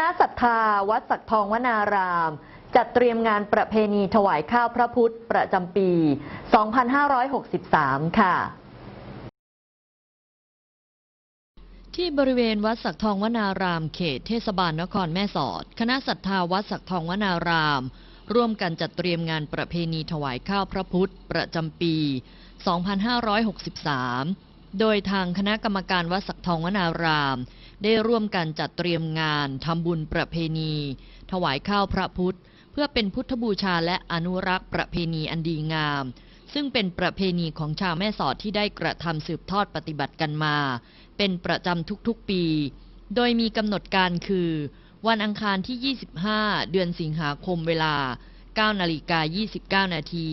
ณะศรัทธาวัดสักทองวนาราม จัดเตรียมงานประเพณีถวายข้าวพระพุทธประจำปี 2563 ค่ะที่บริเวณวัดสักทองวนาราม เขตเทศบาลนครแม่สอด คณะศรัทธาวัดสักทองวนาราม ร่วมกันจัดเตรียมงานประเพณีถวายข้าวพระพุทธ ประจำปี 2563 โดยทางคณะกรรมการวัดสักทองวนาราม ได้ร่วมกันจัดเตรียมงานทำบุญประเพณี ถวายข้าวพระพุทธ เพื่อเป็นพุทธบูชาและอนุรักษ์ประเพณีอันดีงาม ซึ่งเป็นประเพณีของชาวแม่สอดที่ได้กระทำสืบทอดปฏิบัติกันมา เป็นประจำทุกๆปี โดยมีกำหนดการคือ วันอังคารที่ 25 เดือนสิงหาคมเวลา9นาฬิกา29 นาที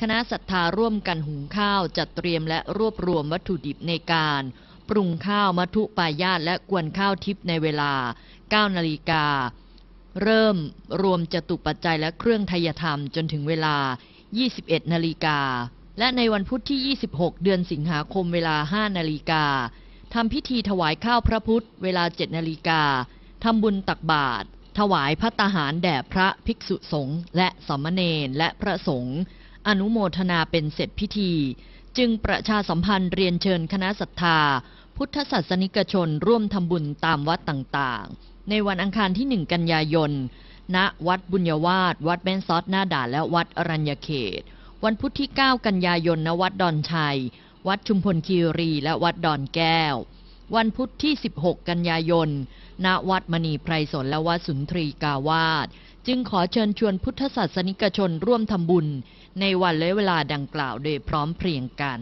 คณะศรัทธาร่วมกันหุงข้าวจัดเตรียมและรวบรวมวัตถุดิบในการ ปรุงข้าวมัทุปายาตและกวนข้าวทิพย์ในเวลา 9 นาฬิกา เริ่มรวมจตุปัจจัยและเครื่องทยธรรมจนถึงเวลา 21 นาฬิกา และในวันพุธที่ 26 เดือนสิงหาคมเวลา 5 นาฬิกาทำพิธีถวายข้าวพระพุทธ เวลา 7 นาฬิกาทำบุญตักบาตรถวายพัตตาหารแด่พระภิกษุสงฆ์และสามเณรและพระสงฆ์อนุโมทนาเป็นเสร็จพิธี จึงประชาสัมพันธ์เรียนเชิญคณะศรัทธา พุทธศาสนิกชนร่วมทำบุญตามวัดต่างๆ ในวันอังคารที่ 1 กันยายน ณ วัดบุญยวาสวัดแม่นซอดหน้าด่านและวัดอรัญญเขต วันพุธที่ 9 กันยายน ณ วัดดอนชัย วัดชุมพลคีรีและวัดดอนแก้ว วันพุธที่ 16 กันยายน ณ วัดมณีไพรสนและวัดสุนทรีกาวาสจึงขอเชิญชวนพุทธศาสนิกชนร่วมทำบุญ ในวันและเวลาดังกล่าวโดยพร้อมเพรียงกัน